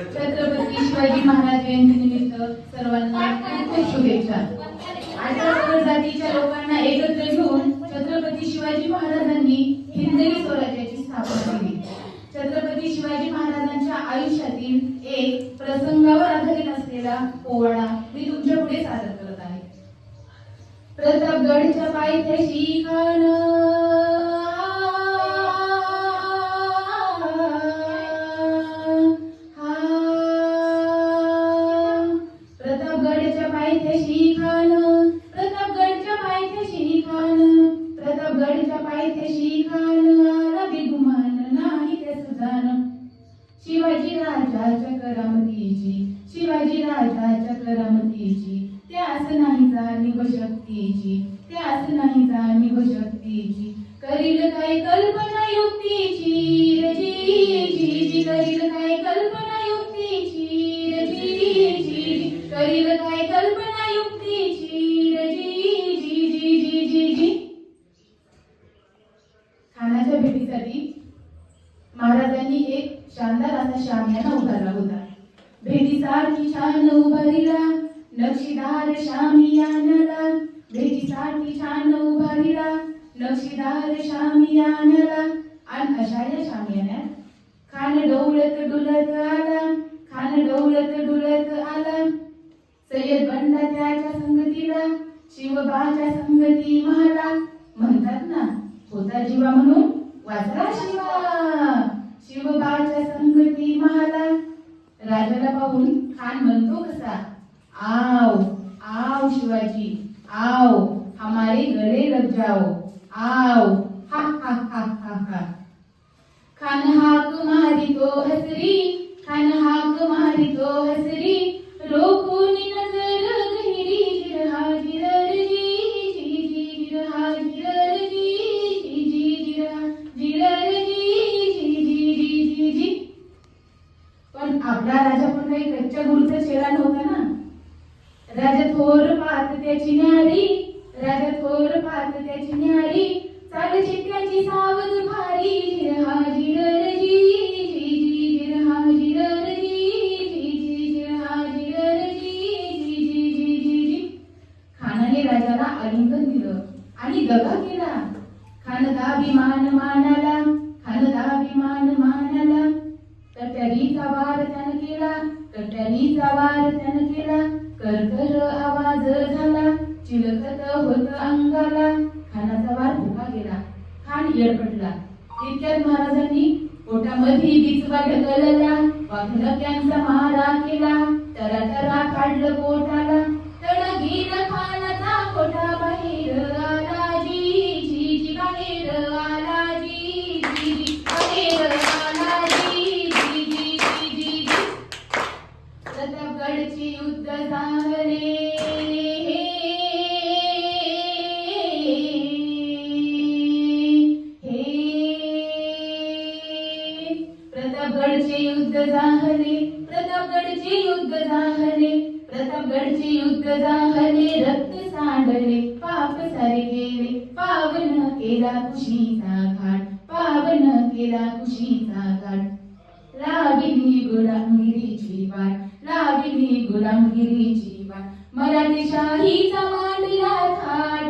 छत्रपती शिवाजी महाराज जयंती सर्वांना खूप शुभेच्छा. अठरा पगड जातीच्या लोकांना एकत्र घेऊन छत्रपती शिवाजी महाराजांनी हिंदवी स्वराज्याची स्थापना केली. छत्रपती शिवाजी महाराजांच्या आयुष्यातील एक प्रसंगावर आधारित असलेला पोवाडा मी तुमच्यापुढे सादर करत आहे. प्रतापगडच्या पायथ्याशी काळ पायथ्याशी खान प्रतापगडच्या पायथ्याशी खान प्रतापगडच्या पायथ्याशी खान आला बेगुमान नाही त्या सुजान. शिवाजी राजाच्या करामतीची शिवाजी राजाच्या करामतीची त्यास नाही जाणीव शक्तीची त्यास नाही जाणीव शक्तीची. करील काय कल्पना युक्तीची? जी जी करील काय कल्पना करील काय कल्पना युक्तीची रजी जी जी जी जी जी जी. खानाच्या भेटीसाठी महाराजांनी एक शानदार असा शामियाना उभारला होता. भेटीसाठी छान उभारीला नक्षीदार शामियानाला. भेटीसाठी छान उभारीला नक्षीदार शामियानाला. आणि अशा या शामियान्यात खान डोळत डुलत आला खान डोळत डुलत आला. सय्यद बंडा त्याच्या संगतीला शिवबाच्या संगती महाला म्हणतात ना होता जीवा म्हणून वाचला शिवा. शिवबाच्या संगती महाला राजाला पाहून खान म्हणतो कसा आओ आओ शिवाजी आओ हमारे गले लग जाओ आओ हा हा हा हा हा. खान हाक मारी तो हसरी खान हाक मारी तो हसरी आलिंगन दिलं आणि दगा केला. खानदाभिमान मानाला. खानदा विमान मानाला. कट्यारीचा वार त्यानं केला. कट्यारीचा वार त्यानं केला. करकर आवाज झाला. चिलखत होत अंगाला. खानाचा वार फुका गेला. खान येडपटला. तितक्यात महाराजांनी पोटामध्ये बिचवा ढकलला वाघनक्यांचा मारा प्रतापगडचे युद्ध झाले प्रतापगडचे युद्ध झाले प्रतापगडचे युद्ध झाले प्रतापगडचे युद्ध झाले रक्त सांडले पाप सारे गेले पावन केला कुशीचा घाट पावन केला कुशीचा घाट. लाविली गुडा विधी गुलामगिरीची मला ती शाहीचा मानला थाट